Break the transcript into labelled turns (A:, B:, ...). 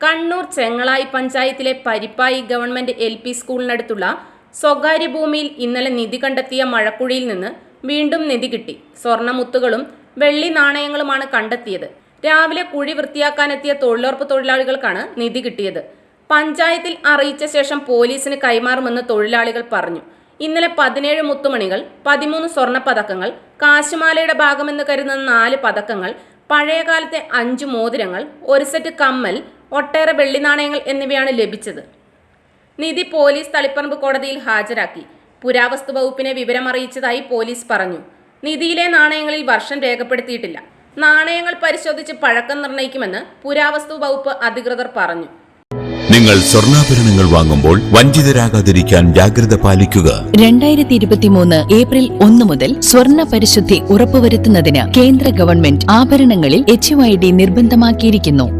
A: കണ്ണൂർ ചെങ്ങളായി പഞ്ചായത്തിലെ Parippayi government L P സ്കൂളിനടുത്തുള്ള സ്വകാര്യ ഭൂമിയിൽ ഇന്നലെ നിധി കണ്ടെത്തിയ മഴക്കുഴിയിൽ നിന്ന് വീണ്ടും നിധി കിട്ടി. സ്വർണമുത്തുകളും വെള്ളി നാണയങ്ങളുമാണ് കണ്ടെത്തിയത്. രാവിലെ കുഴി വൃത്തിയാക്കാനെത്തിയ തൊഴിലുറപ്പ് തൊഴിലാളികൾക്കാണ് നിധി കിട്ടിയത്. പഞ്ചായത്തിൽ അറിയിച്ച ശേഷം പോലീസിന് കൈമാറുമെന്ന് തൊഴിലാളികൾ പറഞ്ഞു. ഇന്നലെ പതിനേഴ് മുത്തുമണികൾ പതിമൂന്ന് സ്വർണ പതക്കങ്ങൾ കാശുമാലയുടെ ഭാഗമെന്ന് കരുതുന്ന നാല് പതക്കങ്ങൾ പഴയകാലത്തെ അഞ്ച് മോതിരങ്ങൾ ഒരു സെറ്റ് കമ്മൽ ഒട്ടേറെ വെള്ളി നാണയങ്ങൾ എന്നിവയാണ് ലഭിച്ചത്. നിധി പോലീസ് തളിപ്പറമ്പ് കോടതിയിൽ ഹാജരാക്കി. പുരാവസ്തു വകുപ്പിനെ വിവരമറിയിച്ചതായി പോലീസ് പറഞ്ഞു. നിധിയിലെ നാണയങ്ങളിൽ വർഷം രേഖപ്പെടുത്തിയിട്ടില്ല. നാണയങ്ങൾ പരിശോധിച്ച് പഴക്കം നിർണയിക്കുമെന്ന് പുരാവസ്തു വകുപ്പ് അധികൃതർ പറഞ്ഞു.
B: നിങ്ങൾ സ്വർണാഭരണങ്ങൾ വാങ്ങുമ്പോൾ വഞ്ചിതരാകാതിരിക്കാൻ ജാഗ്രത പാലിക്കുക.
C: രണ്ടായിരത്തി ഇരുപത്തിമൂന്ന് ഏപ്രിൽ ഒന്ന് മുതൽ സ്വർണ പരിശുദ്ധി ഉറപ്പുവരുത്തുന്നതിന് കേന്ദ്ര ഗവൺമെന്റ് ആഭരണങ്ങളിൽ എച്ച് നിർബന്ധമാക്കിയിരിക്കുന്നു.